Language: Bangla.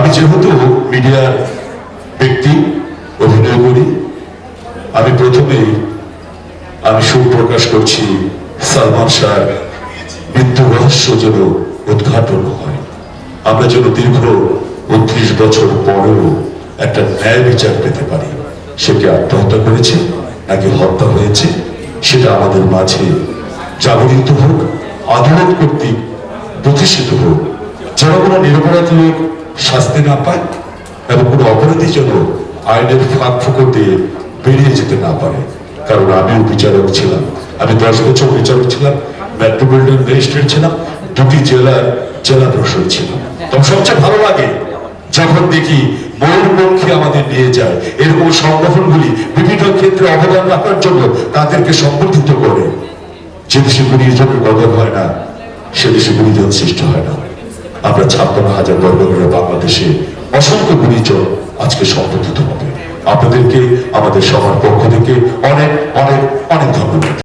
আমি যেহেতু মিডিয়ার ব্যক্তি, অভিনয় করি, আমি প্রথমে আমি সুখ প্রকাশ করছি সালমান শাহ মৃত্যু রহস্য যেন উদ্ঘাটন হয়। আমরা যেন দীর্ঘ উনত্রিশ বছর পরেও একটা ন্যায় বিচার পেতে পারি। সে কি আত্মহত্যা করেছে, নাকি হত্যা হয়েছে, সেটা আমাদের মাঝে জাগরিত হোক, আদালত কর্তৃক প্রতিষ্ঠিত হোক যেন কোনো শাস্তি না পায় এবং কোনো অপরাধী যেন আইনের ফাঁক ফুকর দিয়ে বেরিয়ে যেতে না পারে। কারণ আমিও বিচারক ছিলাম। আমি দশ বছর বিচারক ছিলাম মেট্রোপলিটন ম্যাজিস্ট্রেট ছিলাম, দুটি জেলার জেলা প্রশাসক ছিলাম। তবে সবচেয়ে ভালো লাগে যখন দেখি ময়ূরপক্ষী আমাদের নিয়ে যায়, এরকম সংগঠনগুলি বিভিন্ন ক্ষেত্রে অবদান রাখার জন্য তাদেরকে সম্বর্ধিত করে। যে দেশে গুণীজনের কদর হয় না, সে দেশে গুণীজন সৃষ্টি হয় না। আমরা ছাপ্পান্ন হাজার বর্গ করে বাংলাদেশে অসংখ্য গুণীজন আজকে সংগঠিত হবে। আপনাদেরকে, আমাদের সবার পক্ষ থেকে